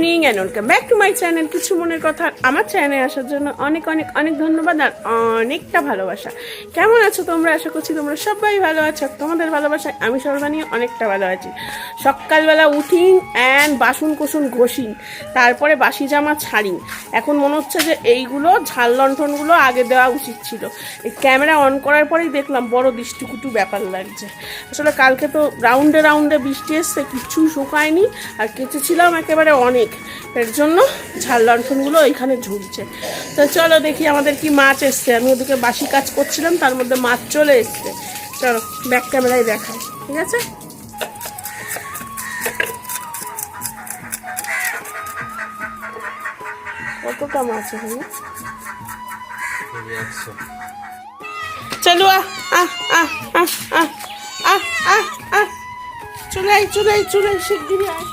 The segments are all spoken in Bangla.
And welcome back to my channel কিছু মনের কথা আমার চ্যানেলে আসার জন্য অনেক অনেক অনেক ধন্যবাদ আর অনেকটা ভালোবাসা। কেমন আছো তোমরা? আশা করছি তোমরা সবাই ভালো আছো। তোমাদের ভালোবাসায় আমি সর্বানিয়ে অনেকটা ভালো আছি। সকালবেলা উঠিং অ্যান্ড বাসন কোসন ঘষিং তারপরে বাসি জামা ছাড়িং এখন মনে হচ্ছে যে এইগুলো ঝাল লণ্ঠনগুলো আগে দেওয়া উচিত ছিল। এই ক্যামেরা অন করার পরেই দেখলাম বড় দৃষ্টিকুটু ব্যাপার লাগছে। আসলে কালকে তো রাউন্ডে রাউন্ডে বৃষ্টি এসছে কিচ্ছু শুকায়নি। আর কেচেছিলাম একেবারে অনেক। অনেক এর জন্য ঝাল লণ্ঠনগুলো ওইখানে ঝুলছে। তো চলো দেখি আমাদের কি মাছ এসছে। আমি ওদিকে বাসি কাজ করছিলাম, তার মধ্যে মাছ চলে এসছে। চলো ব্যাক ক্যামেরায় দেখায় ঠিক আছে? কতটা মাছ এখানে? চলো, আহ আহ আহ আহ আহ আহ আহ চলে আয় চলে আয় চলে আয় শিগগিরি আয়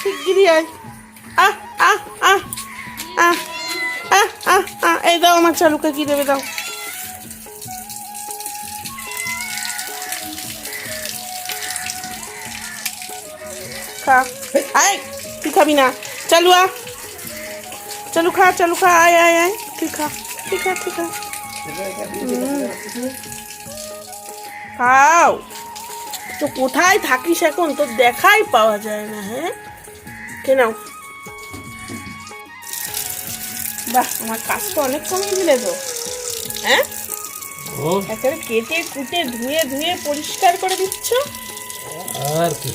শিগগিরি আয়। দাও আমার কি দেবে দাও? খা। আয়, তুই খাবি না। চালু আ চালু, খা চালু, খা, আয় আয় আয়। তুই খা তুই খা তুই খা। খাও। তো কোথায় থাকিস এখন? তো দেখাই পাওয়া যায় না হ্যাঁ? কে নাও। বাহ আমার কাজটা অনেক কমে দিলে তো। হ্যাঁ? একেবারে কেটে কুটে ধুয়ে ধুয়ে পরিষ্কার করে দিচ্ছ? আর কি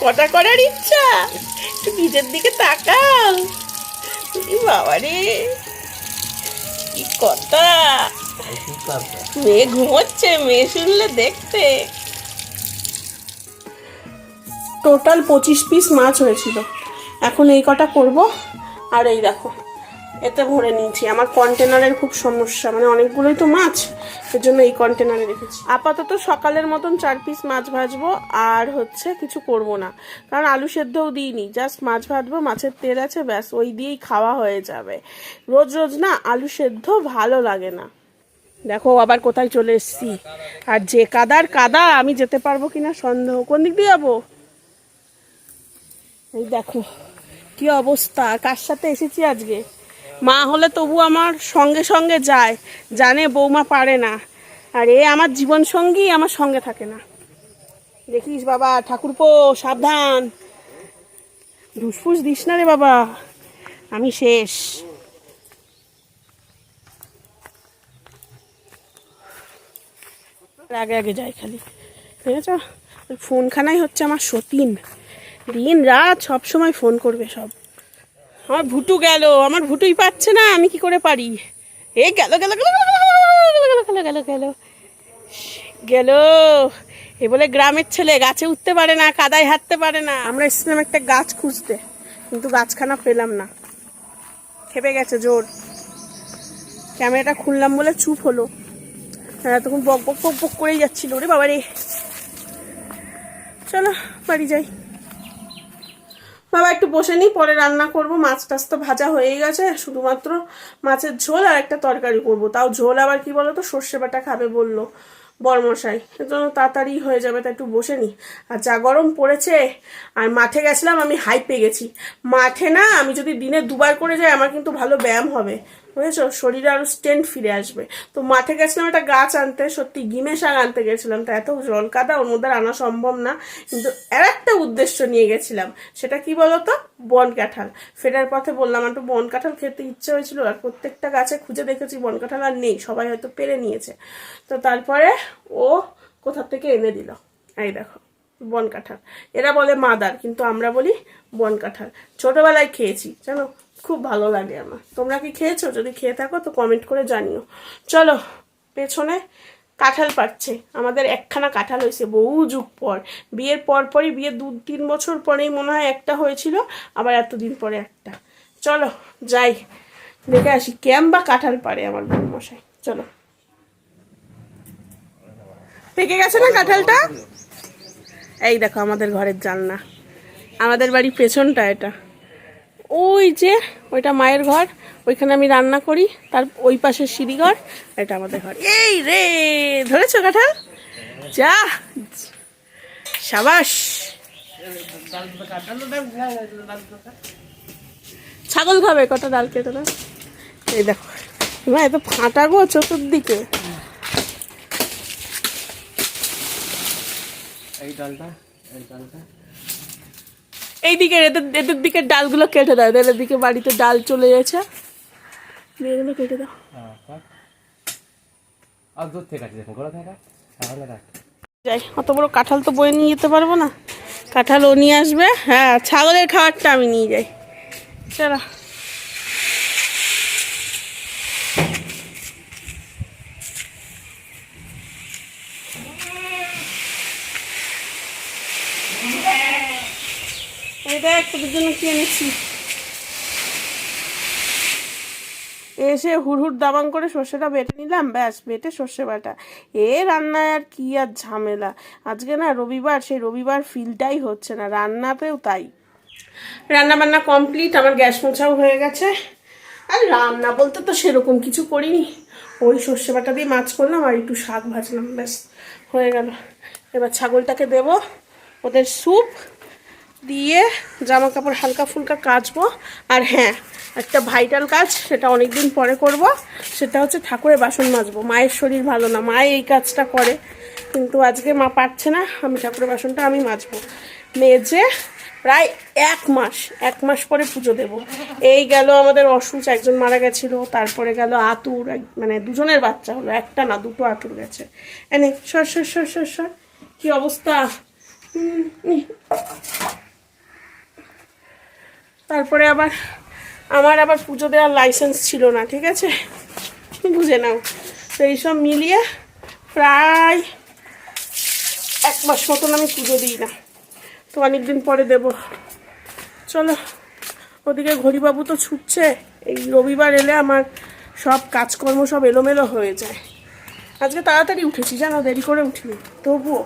কটা করার ইচ্ছা? একটু নিজের দিকে তাকাও। বাবা রে কি কথা? মেয়ে ঘুমোচ্ছে মেয়ে শুনলে দেখতে। টোটাল পঁচিশ পিস মাছ হয়েছিল। এখন এই কটা করব। আর এই দেখো এতে ভরে নিয়েছি। আমার কন্টেনারের খুব সমস্যা মানে অনেকগুলোই তো মাছ এর জন্য এই কন্টেনারে রেখেছি। আপাতত সকালের মতন চার পিস মাছ ভাজবো, আর হচ্ছে কিছু করব না। কারণ আলু সেদ্ধও দিইনি জাস্ট মাছ ভাজবো, মাছের তেল আছে, ব্যাস, ওই দিয়েই খাওয়া হয়ে যাবে। রোজ রোজ না, আলু সেদ্ধ ভালো লাগে না। দেখো আবার কোথায় চলে এসেছি। আর যে কাদার কাদা, আমি যেতে পারব কিনা সন্দেহ। কোন দিক দিয়ে যাব? এই দেখো, কি অবস্থা? কার সাথে এসেছি আজকে? মা হলে তবু আমার সঙ্গে সঙ্গে যায়, জানে বৌমা পারে না। আর এ আমার জীবন সঙ্গী, আমার সঙ্গে থাকে না। দেখিস বাবা, ঠাকুরপো, সাবধান। ধুসফুস দিস না রে বাবা, আমি শেষ। আগে আগে যাই খালি। ঠিক আছে ফোনখানাই হচ্ছে আমার সতীন। দিন রাত সব সময় ফোন করবে সব আমার ভুটু গেল আমার ভুটুই পাচ্ছে না আমি কি করে পারি এ গেল গেল গেল গেল গেল গেল গেল এ বলে গ্রামের ছেলে গাছে উঠতে পারে না কাদায় হাঁটতে পারে না আমরা এসেছিলাম একটা গাছ খুঁজতে কিন্তু গাছখানা পেলাম না খেপে গেছে জোর ক্যামেরাটা খুললাম বলে চুপ হলো তখন বক বক বক বক করেই যাচ্ছিল রে বাবা রে চলো বাড়ি যাই বাবা, একটু বসে নিই পরে রান্না করব। মাছ টাছ তো ভাজা হয়ে গেছে, শুধুমাত্র মাছের ঝোল আর একটা তরকারি করব। তাও ঝোল আবার কি বলো তো সর্ষে বাটা খাবে বলল বরমশাই। এর জন্য তাড়াতাড়ি হয়ে যাবে, তা একটু বসে নি। আর যা গরম পড়েছে, আর মাঠে গেছিলাম, আমি হাই হাইপে গেছি। মাঠে না, আমি যদি দিনে দুবার করে যাই, আমার কিন্তু ভালো ব্যায়াম হবে। বুঝেছ? শরীরে আরও স্ট্রেন্থ ফিরে আসবে। তো মাঠে গেছিলাম একটা গাছ আনতে, সত্যি গিমে শাক আনতে গেছিলাম, তা এত জল কাদা ওর মধ্যে আনা সম্ভব না। কিন্তু আর একটা উদ্দেশ্য নিয়ে গেছিলাম, সেটা কি বলতো? বন কাঁঠাল। ফেরার পথে বললাম একটু বন কাঁঠাল খেতে ইচ্ছে হয়েছিল, আর প্রত্যেকটা গাছে খুঁজে দেখেছি বন কাঁঠাল আর নেই, সবাই হয়তো পেরে নিয়েছে। তো তারপরে ও কোথা থেকে এনে দিল? এই দেখো, বন কাঁঠাল। এরা বলে মাদার, কিন্তু আমরা বলি বন কাঁঠাল। ছোটবেলায় খেয়েছি, জানো? খুব ভালো লাগে আমার। তোমরা কি খেয়েছো? যদি খেয়ে থাকো তো কমেন্ট করে জানিও। চলো, পেছনে কাঁঠাল পাচ্ছে আমাদের একখানা কাঁঠাল হয়েছে বহু যুগ পর। বিয়ের পর পরই বিয়ের দু, তিন বছর পরেই মনে হয় একটা হয়েছিল, আবার এতদিন পরে একটা। চলো, যাই। দেখে আসি ক্যাম বা কাঁঠাল পারে আমার মশাই। চলো। পেকে গেছে না কাঁঠালটা? এই দেখো, আমাদের ঘরের জানলা। আমাদের বাড়ির পেছনটা এটা। ওই যে, ওইটা মায়ের ঘর, ওইখানে আমি রান্না করি, তার ওই পাশে সিঁড়িঘর এটা আমাদের ঘর। এই রে, ধরেছো কাঁঠাল যা, সাবাস। ছাগল খাবে, কটা ডাল কেটে এই দেখো, মা, এত ফাটা গো চতুর্দিকে। এই ডালটা এই ডালটা। এইদিকে এদের এদের দিকে ডালগুলো কেটে দাও এদের দিকে বাড়িতে ডাল চলে গেছে। এগুলো কেটে দাও। আর দূর থেকে আছে দেখুন গোড়া থেকে কাট। তাহলে কাট যাই অত বড় কাঁঠাল তো বয়ে নিয়ে যেতে পারব না। কাঁঠাল ও নিয়ে আসবে। হ্যাঁ ছাগলের খাবারটা আমি নিয়ে যাই। চলো। দেখ তোদের জন্য কি এনেছি এসে হুড় হুড় দাবাং করে সর্ষেটা বেটে নিলাম, ব্যাস, বেটে সর্ষে বাটা। এ রান্নায় আর কি আর ঝামেলা। আজকে না রবিবার, সেই রবিবার ফিলটাই হচ্ছে না, রান্নাতেও তাই। রান্না বান্না কমপ্লিট আমার গ্যাস মোছাও হয়ে গেছে। আর রান্না বলতে তো সেরকম কিছু করিনি। ওই সর্ষে বাটা দিয়ে মাছ করলাম আর একটু শাক ভাজলাম, ব্যাস, হয়ে গেল। এবার ছাগলটাকে দেব, ওদের স্যুপ দিয়ে জামা কাপড় হালকা ফুলকা কাচবো। আর হ্যাঁ একটা ভাইটাল কাজ, সেটা অনেক দিন পরে করব। সেটা হচ্ছে ঠাকুরের বাসন মাজবো। মায়ের শরীর ভালো না, মা এই কাজটা করে। কিন্তু আজকে মা পারছে না, আমি ঠাকুরের বাসনটা আমি মাজবো। মেজে প্রায় এক মাস এক মাস পরে পুজো দেব। এই গেল আমাদের অসুচ, একজন মারা গেছিল, তারপরে গেল আতুর মানে দুজনের বাচ্চা হলো, একটা না, দুটো আতুর গেছে। এনে, সর সর সর সর সর। কী অবস্থা? হুম। তারপরে আবার, আমার আবার পুজো দেওয়ার লাইসেন্স ছিল না, ঠিক আছে? বুঝে নাও। তো এইসব মিলিয়ে প্রায় এক মাস মতন আমি পুজো দিই না। তো অনেকদিন পরে দেব। চলো, ওদিকে ঘড়িবাবু তো ছুটছে। এই রবিবার এলে আমার সব কাজকর্ম সব এলোমেলো হয়ে যায়। আজকে তাড়াতাড়ি উঠেছি, জানো, দেরি করে উঠিনি। তবুও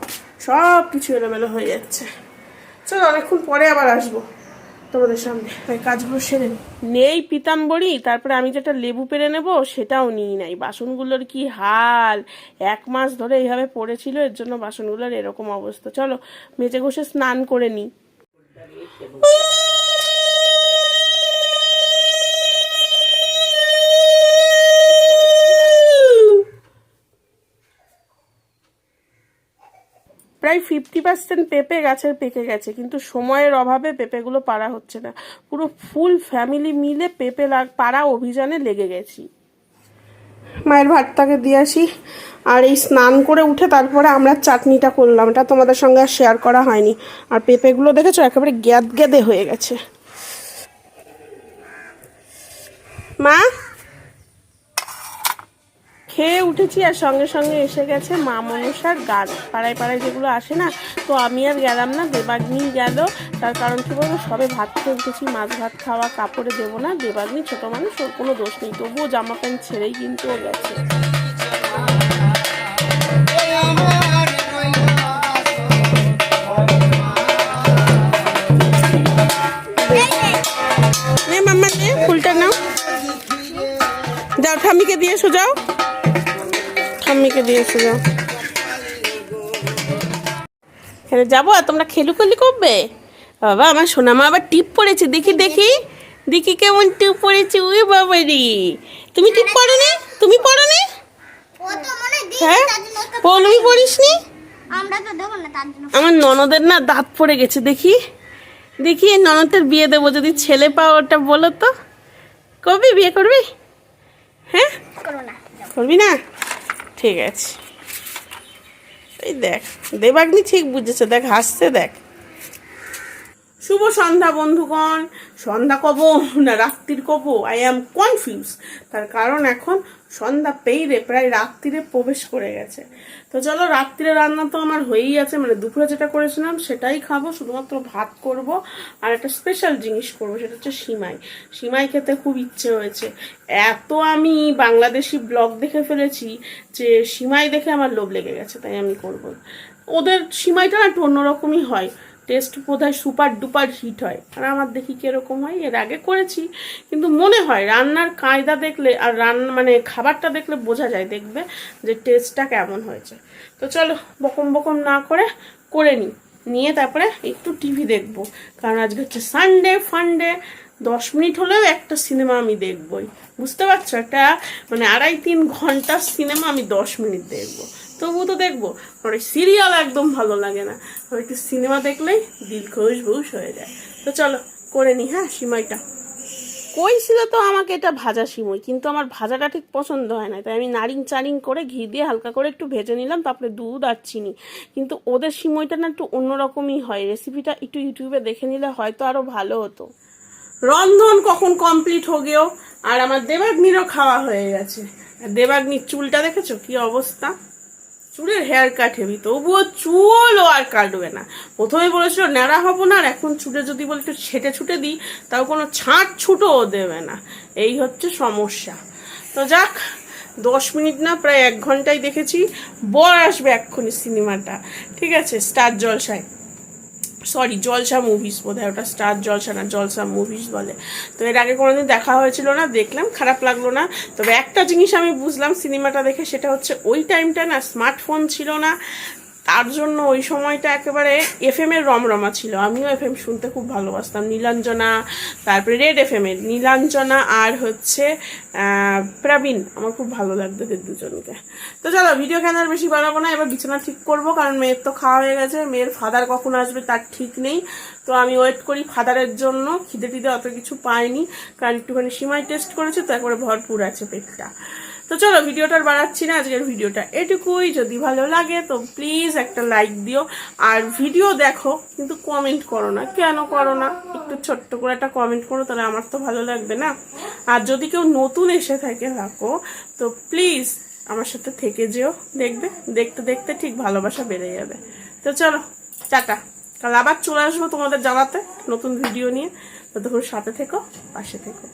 সব কিছু এলোমেলো হয়ে যাচ্ছে। চলো, অনেকক্ষণ পরে আবার আসব। তোমাদের সামনে। ওই কাজগুলো সেরে নেই নেই পিতাম্বরী, তারপরে আমি যেটা লেবু পেরে নেব, সেটাও নিই নাই। বাসনগুলোর কি হাল? এক মাস ধরে এইভাবে পড়েছিল, এর জন্য বাসনগুলোর এরকম অবস্থা। চলো, মেজে ঘষে স্নান করে নিই। প্রায় ফিফটি পার্সেন্ট পেঁপে গাছের পেকে গেছে, কিন্তু সময়ের অভাবে পেঁপেগুলো পারা হচ্ছে না। পুরো ফুল ফ্যামিলি মিলে পেঁপে পাড়া অভিযানে লেগে গেছি। মায়ের ভাতটাকে দিয়ে আসি, আর এই স্নান করে উঠে তারপরে আমরা চাটনিটা করলাম। এটা তোমাদের সঙ্গে আর শেয়ার করা হয়নি। আর পেঁপেগুলো দেখেছ? একেবারে গ্যাদ গ্যাদে হয়ে গেছে। মা? খেয়ে উঠেছি আর সঙ্গে সঙ্গে এসে গেছে মা মনসার গান পাড়ায় পাড়ায় যেগুলো আসে না, তো আমি আর গেলাম না, দেবাগ্নি গেল। তার কারণ কী বলব সবে ভাত খেয়ে উঠেছি, মাছ ভাত খাওয়া, কাপড়ে দেবো না, দেবাগ্নি ছোটো মানুষ, ওর কোনো দোষ নেই। তবুও জামা প্যান্ট ছেড়েই কিন্তু ও গেছে। ঠাম্মিকে দিয়ে এসো যাও এখানে যাব তোমরা খেলুখেলি করবে? বাবা, আমার সোনামা আবার টিপ পড়েছে। দেখি দেখি। দেখি কেমন টিপ পড়েছে। উই বাবা রে তুমি টিপ পড়ো নি তুমি পড়ো নি হয়? জন্য পড়িস নি আমার ননদের না দাঁত পড়ে গেছে। দেখি। দেখি ননদের বিয়ে দেবো। যদি ছেলে পাও ওটা বলো তো। কবি বিয়ে করবি? হ্যাঁ? করবি না? ঠিক আছে। এই দেখ দেবাগ্নি ঠিক বুঝেছে দেখ হাসছে দেখ। শুভ সন্ধ্যা, বন্ধুগণ। সন্ধ্যা কব না রাত্রির কব আই অ্যাম কনফিউজ তার কারণ এখন সন্ধ্যা পেইরে প্রায় রাত্রিরে প্রবেশ করে গেছে। তো চলো, রাত্রিরে রান্না তো আমার হয়েই আছে। মানে দুপুরে যেটা করেছিলাম, সেটাই খাব। শুধুমাত্র ভাত করব। আর একটা স্পেশাল জিনিস করব, সেটা হচ্ছে সিমাই। সিমাই খেতে খুব ইচ্ছে হয়েছে। এত আমি বাংলাদেশি ব্লগ দেখে ফেলেছি যে সিমাই দেখে আমার লোভ লেগে গেছে, তাই আমি করব। ওদের সিমাইটা না একটু অন্যরকমই হয়। টেস্ট বোধহয় সুপার ডুপার হিট হয়। আর আমার দেখি কীরকম হয়, এর আগে করেছি, কিন্তু মনে হয় রান্নার কায়দা দেখলে আর রান্না মানে খাবারটা দেখলে বোঝা যায়, দেখবে যে টেস্টটা কেমন হয়েছে। তো চলো, বকম বকম না করে করে নিই নিয়ে তারপরে একটু টিভি দেখব। কারণ আজকে হচ্ছে সানডে ফান্ডে দশ মিনিট হলেও একটা সিনেমা আমি দেখবই। বুঝতে পারছ? একটা মানে আড়াই তিন ঘণ্টার সিনেমা আমি দশ মিনিট দেখব। তবু তো দেখব। আর সিরিয়াল একদম ভালো লাগে না। আর একটু সিনেমা দেখলেই দিল ঘোষ ঘুষ হয়ে যায়। তো চলো, করে নি হ্যাঁ সিমাইটা? কইছিল তো আমাকে এটা ভাজা সিমই, কিন্তু আমার ভাজাটা ঠিক পছন্দ হয় না। তাই আমি নারিং চারিং করে ঘি দিয়ে হালকা করে একটু ভেজে নিলাম, তারপরে দুধ আর চিনি। কিন্তু ওদের সিমইটা না একটু অন্যরকমই হয়। রেসিপিটা একটু ইউটিউবে দেখে নিলে হয়তো আরও ভালো হতো। রন্ধন কখন কমপ্লিট হো গেও আর আমার দেবাগ্নিরও খাওয়া হয়ে গেছে। দেবাগ্নির চুলটা দেখেছ কি অবস্থা? চুলের হেয়ার কাট হেবি তবুও চুলও আর কাটবে না। প্রথমে বলেছিল, ন্যাড়া হব না আর এখন চুলে যদি বলে একটু ছেটে ছুটে দিই, তাও কোনো ছাঁট ছুটোও দেবে না। এই হচ্ছে সমস্যা। তো যাক, দশ মিনিট না, প্রায় এক ঘন্টায় দেখেছি। বর আসবে এক্ষুনি সিনেমাটা। ঠিক আছে, স্টার জলসায়। সরি জলসা মুভিস বোধ হয় ওটা স্টার জলসা না, জলসা মুভিস বলে। তো এর আগে কোনোদিন দেখা হয়েছিল না, দেখলাম, খারাপ লাগল না। তবে একটা জিনিস আমি বুঝলাম, সিনেমাটা দেখে, সেটা হচ্ছে ওই টাইমটা না স্মার্টফোন ছিল না। তার জন্য ওই সময়টা একেবারে এফ এম এর রমরমা ছিল। আমিও এফ এম শুনতে খুব ভালোবাসতাম। নীলাঞ্জনা, তারপরে রেড এফ এম এর নীলাঞ্জনা আর হচ্ছে প্রবীণ। আমার খুব ভালো লাগতো এদের দুজনকে। তো চলো ভিডিও কেন আর বেশি বাড়াবো না? এবার বিছানা ঠিক করব, কারণ মেয়ের তো খাওয়া হয়ে গেছে। মেয়ের ফাদার কখন আসবে তার ঠিক নেই। তো আমি ওয়েট করি ফাদারের জন্য। খিদে টিদে অত কিছু পাইনি, কারণ একটুখানি সীমায় টেস্ট করেছে, তো একবারে ভরপুর আছে পেটটা। তো চলো ভিডিওটা আর বাড়াচ্ছি না, আজকের ভিডিওটা এটুকুই। যদি ভালো লাগে, তো প্লিজ একটা লাইক দিও। আর ভিডিও দেখো, কিন্তু কমেন্ট করো না। কেন করো না? একটু ছোট্ট করে একটা কমেন্ট করো, তাহলে আমার তো ভালো লাগবে না। আর যদি কেউ নতুন এসে থাকে থাকো, তো প্লিজ আমার সাথে থেকে যেও। দেখবে, দেখতে দেখতে ঠিক ভালোবাসা বেড়ে যাবে। তো চলো, টাটা। কাল আবার চলে আসব তোমাদের জানাতে নতুন ভিডিও নিয়ে। ততক্ষণ সাথে থেকো, পাশে থেকো।